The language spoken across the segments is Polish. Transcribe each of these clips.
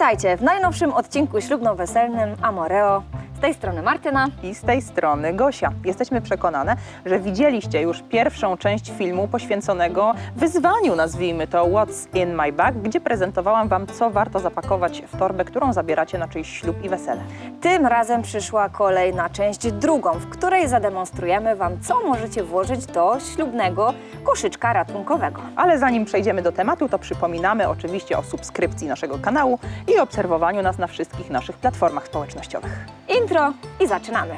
Witajcie w najnowszym odcinku ślubno-weselnym Amoreo. Z tej strony Martyna. I z tej strony Gosia. Jesteśmy przekonane, że widzieliście już pierwszą część filmu poświęconego wyzwaniu, nazwijmy to What's in my bag, gdzie prezentowałam Wam, co warto zapakować w torbę, którą zabieracie na czyjś ślub i wesele. Tym razem przyszła kolej na część drugą, w której zademonstrujemy Wam, co możecie włożyć do ślubnego koszyczka ratunkowego. Ale zanim przejdziemy do tematu, to przypominamy oczywiście o subskrypcji naszego kanału i obserwowaniu nas na wszystkich naszych platformach społecznościowych. Intro i zaczynamy.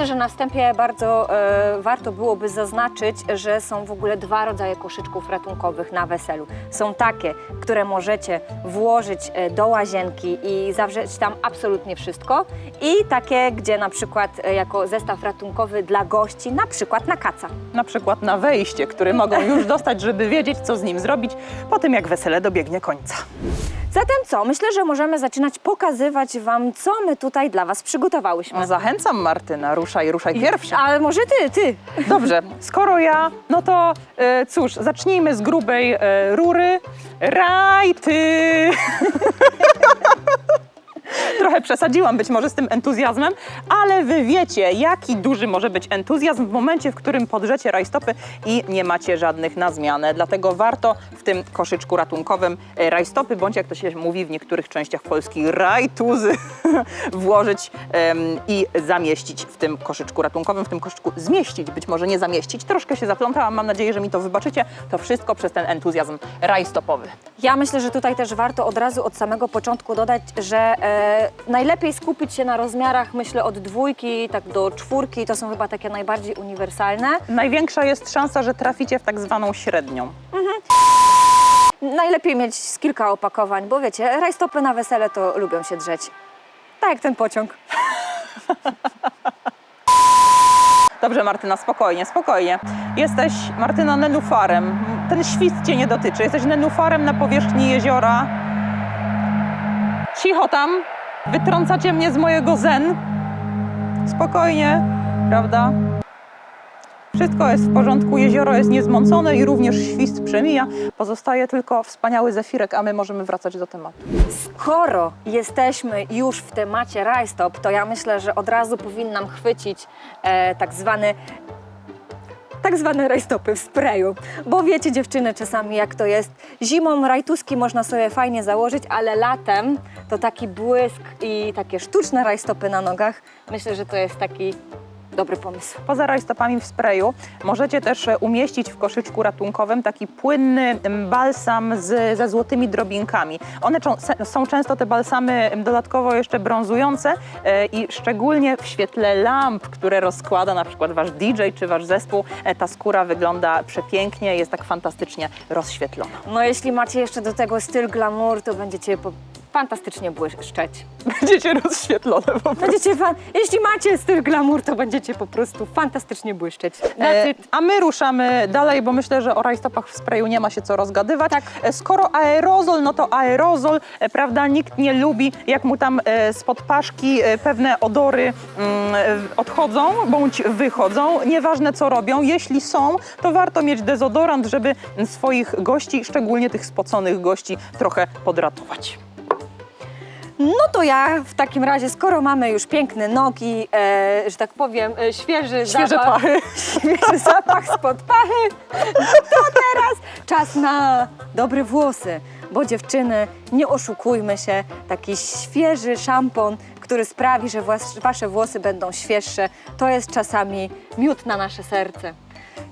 Myślę, że na wstępie bardzo e, warto byłoby zaznaczyć, że są w ogóle dwa rodzaje koszyczków ratunkowych na weselu. Są takie, które możecie włożyć e, do łazienki i zawrzeć tam absolutnie wszystko i takie, gdzie na przykład e, jako zestaw ratunkowy dla gości, na przykład na kaca. Na przykład na wejście, który mogą już dostać, żeby wiedzieć, co z nim zrobić po tym, jak wesele dobiegnie końca. Zatem co? Myślę, że możemy zaczynać pokazywać Wam, co my tutaj dla Was przygotowałyśmy. No, zachęcam Martyna, ruszaj, ruszaj pierwsza. Ale może Ty, Ty. Dobrze, skoro ja, no to e, cóż, zacznijmy z grubej e, rury. Rajty! Trochę przesadziłam być może z tym entuzjazmem, ale wy wiecie, jaki duży może być entuzjazm w momencie, w którym podrzecie rajstopy i nie macie żadnych na zmianę. Dlatego warto w tym koszyczku ratunkowym e, rajstopy, bądź jak to się mówi w niektórych częściach Polski, rajtuzy włożyć i zamieścić w tym koszyczku ratunkowym, w tym koszyczku zmieścić, być może nie zamieścić. Troszkę się zaplątałam, mam nadzieję, że mi to wybaczycie. To wszystko przez ten entuzjazm rajstopowy. Ja myślę, że tutaj też warto od razu od samego początku dodać, że e, najlepiej skupić się na rozmiarach, myślę, od dwójki tak do czwórki. To są chyba takie najbardziej uniwersalne. Największa jest szansa, że traficie w tak zwaną średnią. Najlepiej mieć z kilka opakowań, bo wiecie, rajstopy na wesele to lubią się drzeć. Tak jak ten pociąg. Dobrze, Martyna, spokojnie, spokojnie. Jesteś, Martyna, nenufarem. Ten świst cię nie dotyczy. Jesteś nenufarem na powierzchni jeziora. Cicho tam. Wytrącacie mnie z mojego zen. Spokojnie, prawda? Wszystko jest w porządku, jezioro jest niezmącone i również świst przemija. Pozostaje tylko wspaniały zefirek, a my możemy wracać do tematu. Skoro jesteśmy już w temacie rajstop, to ja myślę, że od razu powinnam chwycić e, tak zwany tak zwane rajstopy w sprayu. Bo wiecie dziewczyny czasami jak to jest. Zimą rajtuski można sobie fajnie założyć, ale latem to taki błysk i takie sztuczne rajstopy na nogach. Myślę, że to jest taki dobry pomysł. Poza rajstopami w sprayu możecie też e, umieścić w koszyczku ratunkowym taki płynny balsam z, ze złotymi drobinkami. One są często te balsamy dodatkowo jeszcze brązujące e, i szczególnie w świetle lamp, które rozkłada na przykład wasz DJ czy wasz zespół, e, ta skóra wygląda przepięknie, jest tak fantastycznie rozświetlona. No jeśli macie jeszcze do tego styl glamour, to będziecie po... fantastycznie błyszczeć. Będziecie rozświetlone po prostu. Będziecie fan... Jeśli macie styl glamour, to będziecie po prostu fantastycznie błyszczeć. That's E, it. A my ruszamy dalej, bo myślę, że o rajstopach w sprayu nie ma się co rozgadywać. Tak. E, Skoro aerozol, no to aerozol, e, prawda, nikt nie lubi, jak mu tam e, spod paszki e, pewne odory mm, e, odchodzą bądź wychodzą. Nieważne co robią, jeśli są, to warto mieć dezodorant, żeby swoich gości, szczególnie tych spoconych gości, trochę podratować. No to ja w takim razie, skoro mamy już piękne nogi, e, że tak powiem, e, świeży Świeże zapach, pachy. świeży zapach spod pachy, to teraz czas na dobre włosy. Bo dziewczyny, nie oszukujmy się, taki świeży szampon, który sprawi, że was, wasze włosy będą świeższe, to jest czasami miód na nasze serce.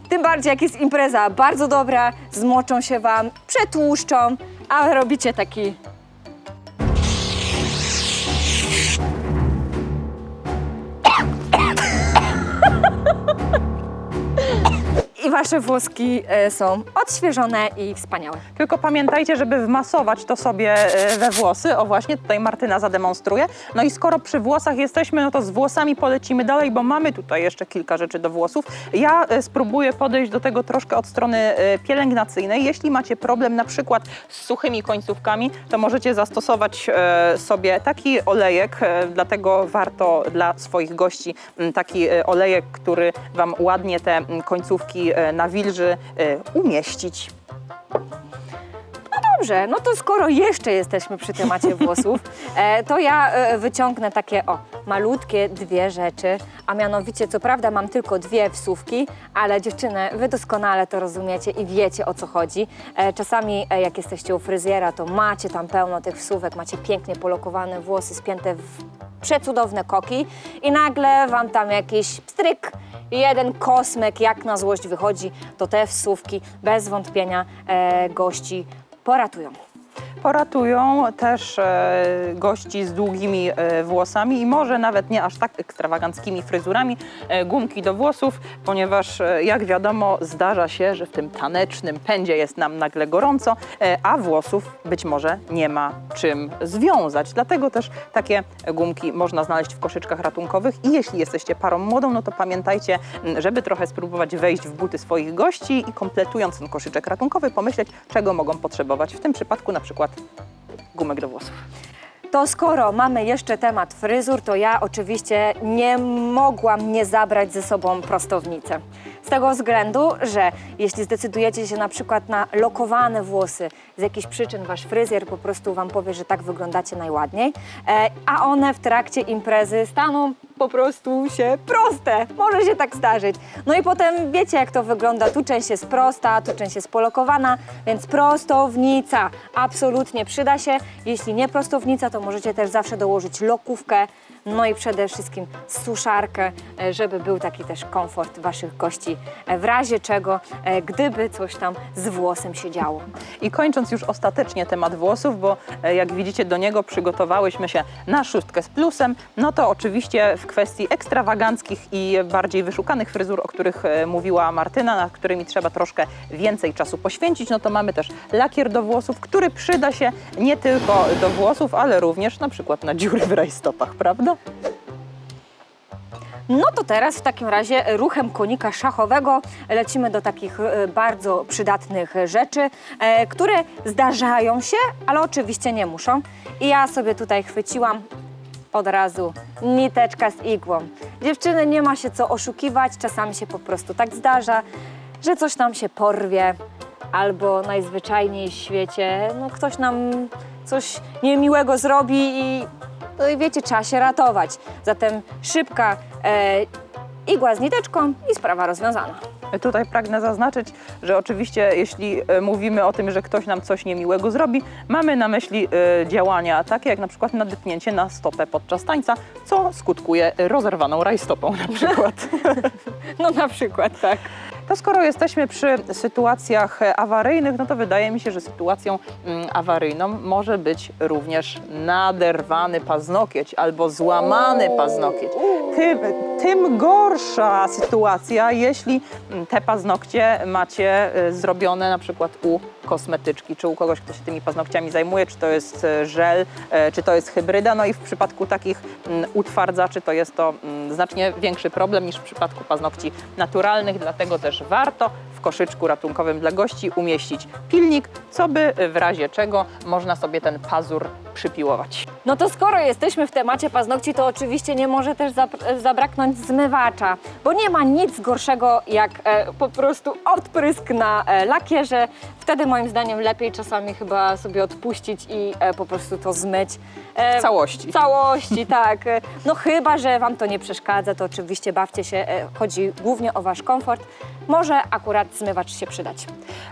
Tym bardziej jak jest impreza bardzo dobra, zmoczą się wam, przetłuszczą, a robicie taki wasze włoski e, są odświeżone i wspaniałe. Tylko pamiętajcie, żeby wmasować to sobie e, we włosy. O właśnie, tutaj Martyna zademonstruje. No i skoro przy włosach jesteśmy, no to z włosami polecimy dalej, bo mamy tutaj jeszcze kilka rzeczy do włosów. Ja e, spróbuję podejść do tego troszkę od strony pielęgnacyjnej. Jeśli macie problem na przykład z suchymi końcówkami, to możecie zastosować sobie taki olejek, dlatego warto dla swoich gości taki olejek, który Wam ładnie te końcówki nawilży, e, umieścić. Dobrze, no to skoro jeszcze jesteśmy przy temacie włosów, e, to ja e, wyciągnę takie o malutkie dwie rzeczy, a mianowicie co prawda mam tylko dwie wsówki, ale dziewczyny, wy doskonale to rozumiecie i wiecie o co chodzi. Czasami jak jesteście u fryzjera, to macie tam pełno tych wsówek, macie pięknie polokowane włosy spięte w przecudowne koki i nagle wam tam jakiś pstryk, jeden kosmek jak na złość wychodzi, to te wsówki bez wątpienia e, gości poratują. Poratują też e, gości z długimi e, włosami i może nawet nie aż tak ekstrawaganckimi fryzurami, e, gumki do włosów, ponieważ jak wiadomo zdarza się, że w tym tanecznym pędzie jest nam nagle gorąco, a włosów być może nie ma czym związać. Dlatego też takie gumki można znaleźć w koszyczkach ratunkowych i jeśli jesteście parą młodą, no to pamiętajcie, żeby trochę spróbować wejść w buty swoich gości i kompletując ten koszyczek ratunkowy pomyśleć, czego mogą potrzebować. W tym przypadku na przykład gumek do włosów. To skoro mamy jeszcze temat fryzur, to ja oczywiście nie mogłam nie zabrać ze sobą prostownicę. Z tego względu, że jeśli zdecydujecie się na przykład na lokowane włosy, z jakichś przyczyn wasz fryzjer po prostu wam powie, że tak wyglądacie najładniej, e, a one w trakcie imprezy staną po prostu się proste. Może się tak zdarzyć. No i potem wiecie, jak to wygląda. Tu część jest prosta, tu część jest polokowana, więc prostownica absolutnie przyda się. Jeśli nie prostownica, to możecie też zawsze dołożyć lokówkę, no i przede wszystkim suszarkę, e, żeby był taki też komfort waszych gości, e, w razie czego, e, gdyby coś tam z włosem się działo. I kończąc już ostatecznie temat włosów, bo jak widzicie do niego przygotowałyśmy się na szóstkę z plusem, no to oczywiście w kwestii ekstrawaganckich i bardziej wyszukanych fryzur, o których mówiła Martyna, nad którymi trzeba troszkę więcej czasu poświęcić, no to mamy też lakier do włosów, który przyda się nie tylko do włosów, ale również na przykład na dziury w rajstopach, prawda? No to teraz w takim razie ruchem konika szachowego lecimy do takich e, bardzo przydatnych rzeczy, e, które zdarzają się, ale oczywiście nie muszą. I ja sobie tutaj chwyciłam od razu niteczka z igłą. Dziewczyny, nie ma się co oszukiwać, czasami się po prostu tak zdarza, że coś nam się porwie, albo najzwyczajniej w świecie, no ktoś nam coś niemiłego zrobi i no i wiecie, trzeba się ratować. Zatem szybka e, igła z niteczką i sprawa rozwiązana. Tutaj pragnę zaznaczyć, że oczywiście jeśli e, mówimy o tym, że ktoś nam coś niemiłego zrobi, mamy na myśli e, działania takie jak na przykład nadepnięcie na stopę podczas tańca, co skutkuje rozerwaną rajstopą na przykład. No na przykład, tak. To skoro jesteśmy przy sytuacjach awaryjnych, no to wydaje mi się, że sytuacją mm, awaryjną może być również naderwany paznokieć albo złamany paznokieć. Tym, tym gorsza sytuacja, jeśli mm, te paznokcie macie e, zrobione na przykład u kosmetyczki, czy u kogoś, kto się tymi paznokciami zajmuje, czy to jest e, żel, e, czy to jest hybryda. No i w przypadku takich mm, utwardzaczy to jest to mm, znacznie większy problem niż w przypadku paznokci naturalnych, dlatego też warto w koszyczku ratunkowym dla gości umieścić pilnik, co by w razie czego można sobie ten pazur przypiłować. No to skoro jesteśmy w temacie paznokci, to oczywiście nie może też zabraknąć zmywacza, bo nie ma nic gorszego jak e, po prostu odprysk na lakierze. Wtedy moim zdaniem lepiej czasami chyba sobie odpuścić i e, po prostu to zmyć. E, W całości. W całości, tak. E, No chyba, że Wam to nie przeszkadza, to oczywiście bawcie się. E, Chodzi głównie o Wasz komfort. Może akurat zmywacz się przydać.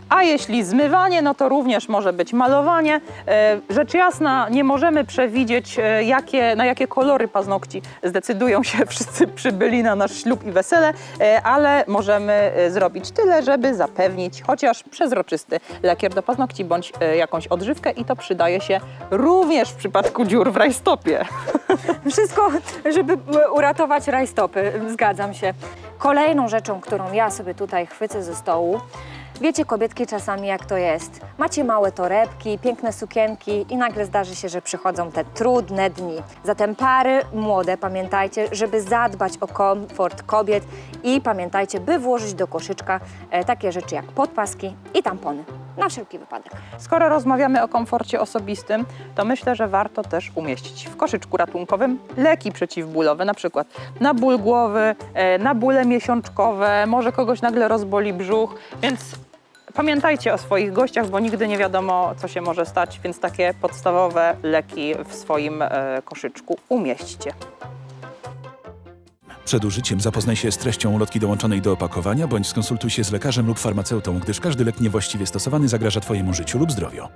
A jeśli zmywanie, no to również może być malowanie. E, Rzecz jasna, nie możemy przewidzieć, e, jakie, na jakie kolory paznokci zdecydują się wszyscy przybyli na nasz ślub i wesele, e, ale możemy e, zrobić tyle, żeby zapewnić chociaż przezroczysty lakier do paznokci bądź e, jakąś odżywkę i to przydaje się również w przypadku dziur w rajstopie. Wszystko, żeby e, uratować rajstopy, zgadzam się. Kolejną rzeczą, którą ja sobie tutaj chwycę ze stołu, wiecie kobietki czasami jak to jest. Macie małe torebki, piękne sukienki i nagle zdarzy się, że przychodzą te trudne dni. Zatem pary młode, pamiętajcie, żeby zadbać o komfort kobiet i pamiętajcie, by włożyć do koszyczka e, takie rzeczy jak podpaski i tampony. Na wszelki wypadek. Skoro rozmawiamy o komforcie osobistym, to myślę, że warto też umieścić w koszyczku ratunkowym leki przeciwbólowe, na przykład na ból głowy, e, na bóle miesiączkowe, może kogoś nagle rozboli brzuch, więc pamiętajcie o swoich gościach, bo nigdy nie wiadomo, co się może stać, więc takie podstawowe leki w swoim e, koszyczku umieśćcie. Przed użyciem zapoznaj się z treścią ulotki dołączonej do opakowania bądź skonsultuj się z lekarzem lub farmaceutą, gdyż każdy lek niewłaściwie stosowany zagraża Twojemu życiu lub zdrowiu.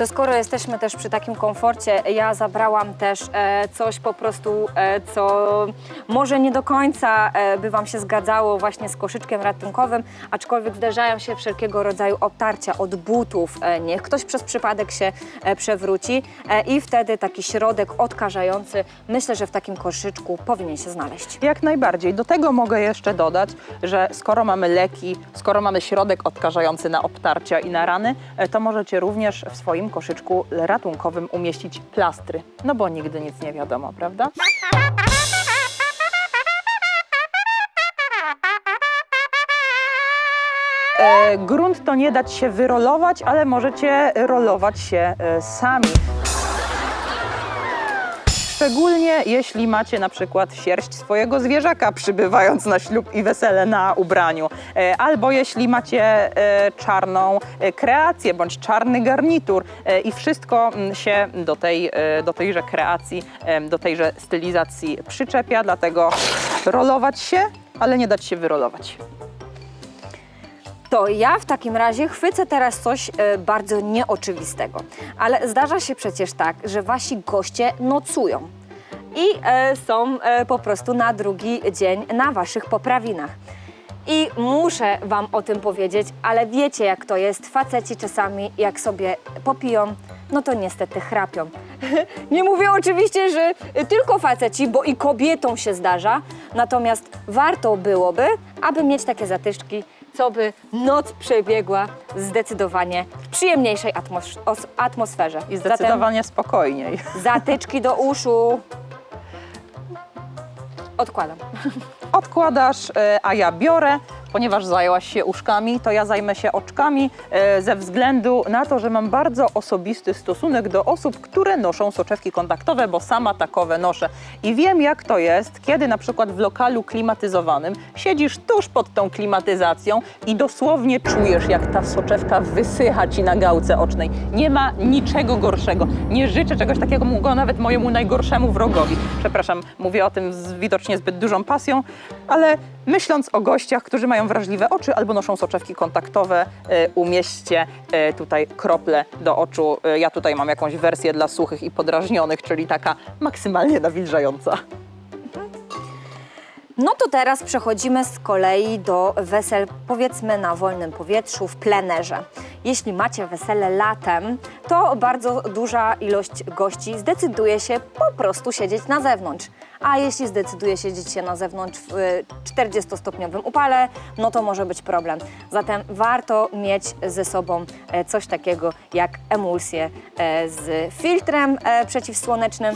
To skoro jesteśmy też przy takim komforcie, ja zabrałam też e, coś po prostu, e, co może nie do końca e, by Wam się zgadzało właśnie z koszyczkiem ratunkowym, aczkolwiek zdarzają się wszelkiego rodzaju obtarcia od butów. E, niech ktoś przez przypadek się e, przewróci e, i wtedy taki środek odkażający, myślę, że w takim koszyczku powinien się znaleźć. Jak najbardziej. Do tego mogę jeszcze dodać, że skoro mamy leki, skoro mamy środek odkażający na obtarcia i na rany, e, to możecie również w swoim koszyczku ratunkowym umieścić plastry. No bo nigdy nic nie wiadomo, prawda? E, grunt to nie dać się wyrolować, ale możecie rolować się e, sami. Szczególnie jeśli macie na przykład sierść swojego zwierzaka przybywając na ślub i wesele na ubraniu, E, albo jeśli macie e, czarną e, kreację bądź czarny garnitur i wszystko mm, się do, tej, do tejże kreacji, do tejże stylizacji przyczepia, dlatego rolować się, ale nie dać się wyrolować. To ja w takim razie chwycę teraz coś e, bardzo nieoczywistego. Ale zdarza się przecież tak, że wasi goście nocują i e, są e, po prostu na drugi dzień na waszych poprawinach. I muszę wam o tym powiedzieć, ale wiecie jak to jest. Faceci czasami jak sobie popiją, no to niestety chrapią. Nie mówię oczywiście, że tylko faceci, bo i kobietom się zdarza. Natomiast warto byłoby, aby mieć takie zatyczki, co by noc przebiegła zdecydowanie w przyjemniejszej atmos- os- atmosferze. I zdecydowanie spokojniej. Zatem zatyczki do uszu. Odkładam. odkładasz, e, a ja biorę. Ponieważ zajęłaś się uszkami, to ja zajmę się oczkami e, ze względu na to, że mam bardzo osobisty stosunek do osób, które noszą soczewki kontaktowe, bo sama takowe noszę. I wiem, jak to jest, kiedy na przykład w lokalu klimatyzowanym siedzisz tuż pod tą klimatyzacją i dosłownie czujesz, jak ta soczewka wysycha ci na gałce ocznej. Nie ma niczego gorszego. Nie życzę czegoś takiego mogło nawet mojemu najgorszemu wrogowi. Przepraszam, mówię o tym z widocznie zbyt dużą pasją, ale myśląc o gościach, którzy mają wrażliwe oczy albo noszą soczewki kontaktowe, e, umieśćcie e, tutaj krople do oczu. E, Ja tutaj mam jakąś wersję dla suchych i podrażnionych, czyli taka maksymalnie nawilżająca. No to teraz przechodzimy z kolei do wesel, powiedzmy na wolnym powietrzu, w plenerze. Jeśli macie wesele latem, to bardzo duża ilość gości zdecyduje się po prostu siedzieć na zewnątrz. A jeśli zdecyduje siedzieć się na zewnątrz w y, 40-stopniowym upale, no to może być problem. Zatem warto mieć ze sobą e, coś takiego jak emulsję e, z filtrem e, przeciwsłonecznym.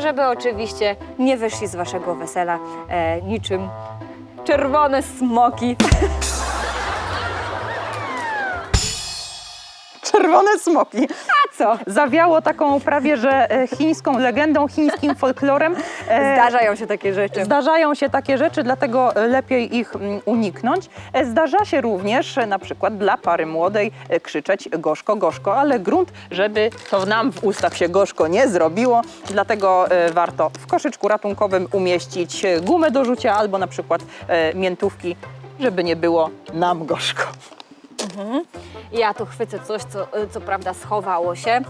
żeby oczywiście nie wyszli z waszego wesela e, niczym czerwone smoki. Czerwone smoki. A co? Zawiało taką prawie, że e, chińską legendą, chińskim folklorem. E, Zdarzają się takie rzeczy. Zdarzają się takie rzeczy, dlatego lepiej ich mm, uniknąć. E, Zdarza się również e, na przykład dla pary młodej e, krzyczeć gorzko, gorzko, ale grunt, żeby to nam w ustach się gorzko nie zrobiło, dlatego e, warto w koszyczku ratunkowym umieścić e, gumę do rzucia albo na przykład e, miętówki żeby nie było nam gorzko. Ja tu chwycę coś, co, co prawda schowało się.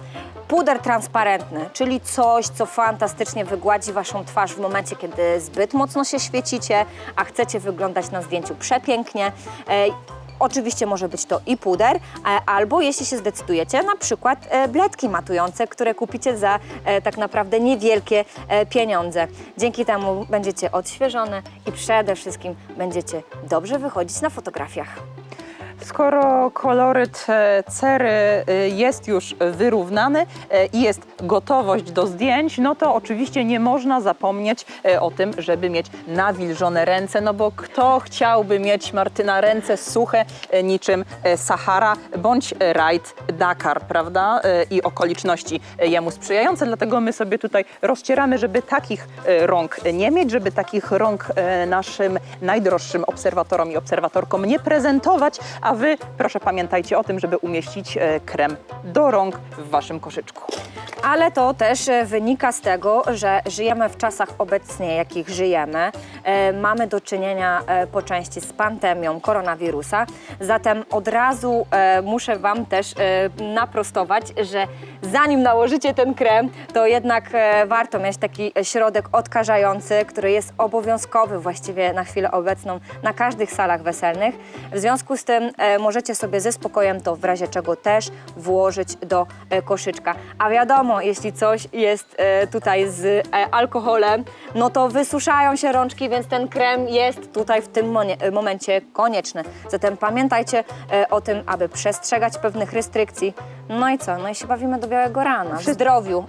Puder transparentny, czyli coś, co fantastycznie wygładzi Waszą twarz w momencie, kiedy zbyt mocno się świecicie, a chcecie wyglądać na zdjęciu przepięknie. E, Oczywiście może być to i puder, e, albo jeśli się zdecydujecie, na przykład e, bledki matujące, które kupicie za e, tak naprawdę niewielkie pieniądze. Dzięki temu będziecie odświeżone i przede wszystkim będziecie dobrze wychodzić na fotografiach. Skoro koloryt e, cery e, jest już wyrównany e, i jest gotowość do zdjęć, no to oczywiście nie można zapomnieć e, o tym, żeby mieć nawilżone ręce, no bo kto chciałby mieć, Martyna, ręce suche e, niczym e, Sahara bądź Rajd Dakar, prawda? I okoliczności jemu sprzyjające, dlatego my sobie tutaj rozcieramy, żeby takich rąk nie mieć, żeby takich rąk naszym najdroższym obserwatorom i obserwatorkom nie prezentować, a wy proszę pamiętajcie o tym, żeby umieścić krem do rąk w waszym koszyczku. Ale to też e, wynika z tego, że żyjemy w czasach obecnie, jakich żyjemy. E, mamy do czynienia e, po części z pandemią koronawirusa. Zatem od razu muszę Wam też naprostować, że zanim nałożycie ten krem, to jednak warto mieć taki środek odkażający, który jest obowiązkowy właściwie na chwilę obecną na każdych salach weselnych. W związku z tym możecie sobie ze spokojem to w razie czego też włożyć do koszyczka. A wiadomo, jeśli coś jest e, tutaj z e, alkoholem, no to wysuszają się rączki, więc ten krem jest tutaj w tym e, momencie konieczny. Zatem pamiętajcie o tym, aby przestrzegać pewnych restrykcji. No i co? No i się bawimy do białego rana, w zdrowiu.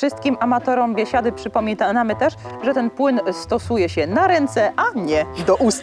Wszystkim amatorom biesiady przypominamy też, że ten płyn stosuje się na ręce, a nie do ust.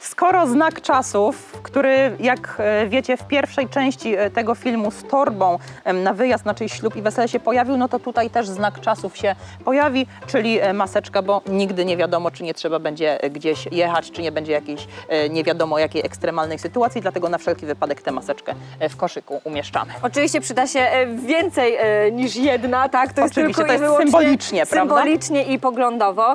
Skoro znak czasów, który jak e, wiecie w pierwszej części e, tego filmu z torbą na wyjazd na czyjś ślub i wesele się pojawił, no to tutaj też znak czasów się pojawi, czyli e, maseczka, bo nigdy nie wiadomo, czy nie trzeba będzie gdzieś jechać, czy nie będzie jakiejś nie wiadomo jakiej ekstremalnej sytuacji, dlatego na wszelki wypadek tę maseczkę w koszyku umieszczamy. Oczywiście przyda się więcej niż jedna, tak? To jest Oczywiście, tylko to jest symbolicznie, prawda? symbolicznie i poglądowo.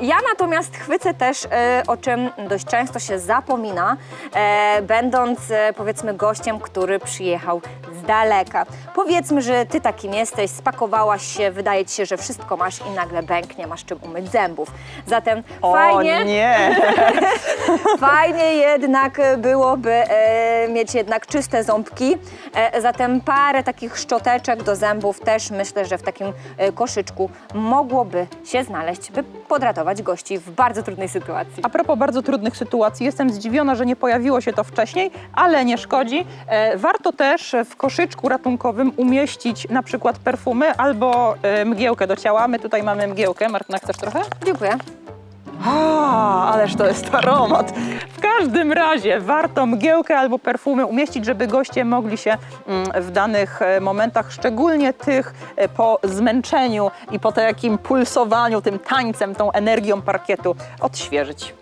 Ja natomiast chwycę też, o czym dość często się zapomina, e, będąc e, powiedzmy gościem, który przyjechał daleka. Powiedzmy, że ty takim jesteś, spakowałaś się, wydaje ci się, że wszystko masz i nagle bęknie, masz czym umyć zębów. Zatem fajnie, O nie! Fajnie jednak byłoby e, mieć jednak czyste ząbki, e, zatem parę takich szczoteczek do zębów też myślę, że w takim e, koszyczku mogłoby się znaleźć, by podratować gości w bardzo trudnej sytuacji. A propos bardzo trudnych sytuacji, jestem zdziwiona, że nie pojawiło się to wcześniej, ale nie szkodzi. E, warto też w koszyczku ratunkowym umieścić na przykład perfumy albo e, mgiełkę do ciała. My tutaj mamy mgiełkę. Martyna, chcesz trochę? Dziękuję. A, ależ to jest aromat. W każdym razie warto mgiełkę albo perfumy umieścić, żeby goście mogli się mm, w danych e, momentach, szczególnie tych e, po zmęczeniu i po takim pulsowaniu, tym tańcem, tą energią parkietu odświeżyć.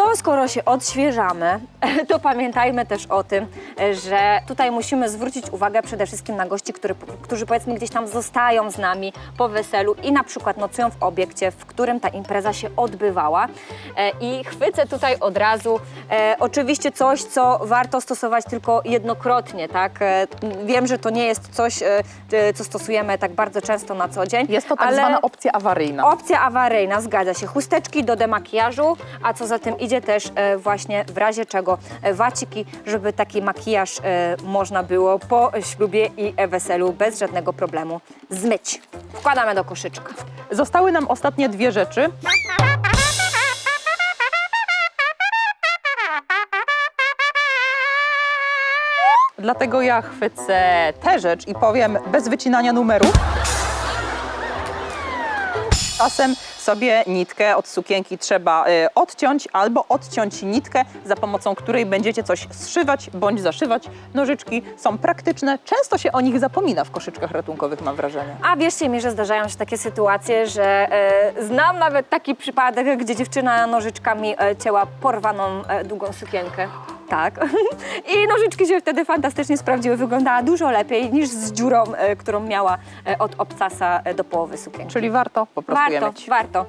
To skoro się odświeżamy, to pamiętajmy też o tym, że tutaj musimy zwrócić uwagę przede wszystkim na gości, który, którzy powiedzmy gdzieś tam zostają z nami po weselu i na przykład nocują w obiekcie, w którym ta impreza się odbywała. E, I chwycę tutaj od razu e, oczywiście coś, co warto stosować tylko jednokrotnie, tak? E, wiem, że to nie jest coś, co stosujemy tak bardzo często na co dzień. Jest to tak zwana opcja awaryjna. Opcja awaryjna, zgadza się. Chusteczki do demakijażu, a co za tym idzie też e, właśnie w razie czego e, waciki, żeby taki makijaż e, można było po ślubie i weselu bez żadnego problemu zmyć. Wkładamy do koszyczka. Zostały nam ostatnie dwie rzeczy. Dlatego ja chwycę tę rzecz i powiem bez wycinania numerów. Czasem sobie nitkę od sukienki trzeba y, odciąć albo odciąć nitkę, za pomocą której będziecie coś zszywać bądź zaszywać. Nożyczki są praktyczne, często się o nich zapomina w koszyczkach ratunkowych, mam wrażenie. A wierzcie mi, że zdarzają się takie sytuacje, że e, znam nawet taki przypadek, gdzie dziewczyna nożyczkami e, cięła porwaną e, długą sukienkę. Tak. I nożyczki się wtedy fantastycznie sprawdziły. Wyglądała dużo lepiej niż z dziurą, e, którą miała e, od obcasa e, do połowy sukienki. Czyli warto po prostu je Warto, mieć. warto.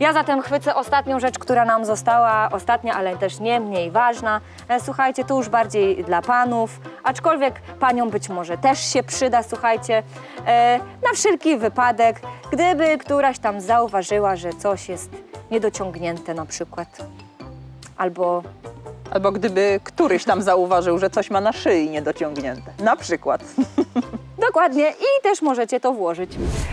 Ja zatem chwycę ostatnią rzecz, która nam została, ostatnia, ale też nie mniej ważna. E, Słuchajcie, tu już bardziej dla panów, aczkolwiek paniom być może też się przyda, słuchajcie, e, na wszelki wypadek, gdyby któraś tam zauważyła, że coś jest niedociągnięte na przykład. Albo Albo gdyby któryś tam zauważył, że coś ma na szyi niedociągnięte. Na przykład. dokładnie i też możecie to włożyć.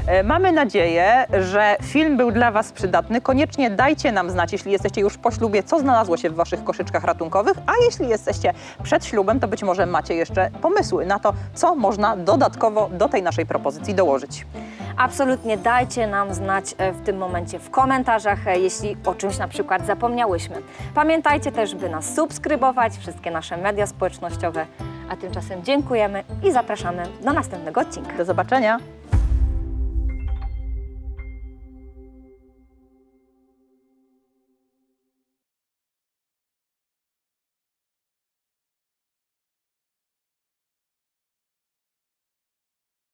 E, Mamy nadzieję, że film był dla Was przydatny. Koniecznie dajcie nam znać, jeśli jesteście już po ślubie, co znalazło się w Waszych koszyczkach ratunkowych, a jeśli jesteście przed ślubem, to być może macie jeszcze pomysły na to, co można dodatkowo do tej naszej propozycji dołożyć. Absolutnie dajcie nam znać e, w tym momencie w komentarzach, e, jeśli o czymś na przykład zapomniałyśmy. Pamiętajcie też, by nas subskrybować, wszystkie nasze media społecznościowe. A tymczasem dziękujemy i zapraszamy do następnego odcinka. Do zobaczenia!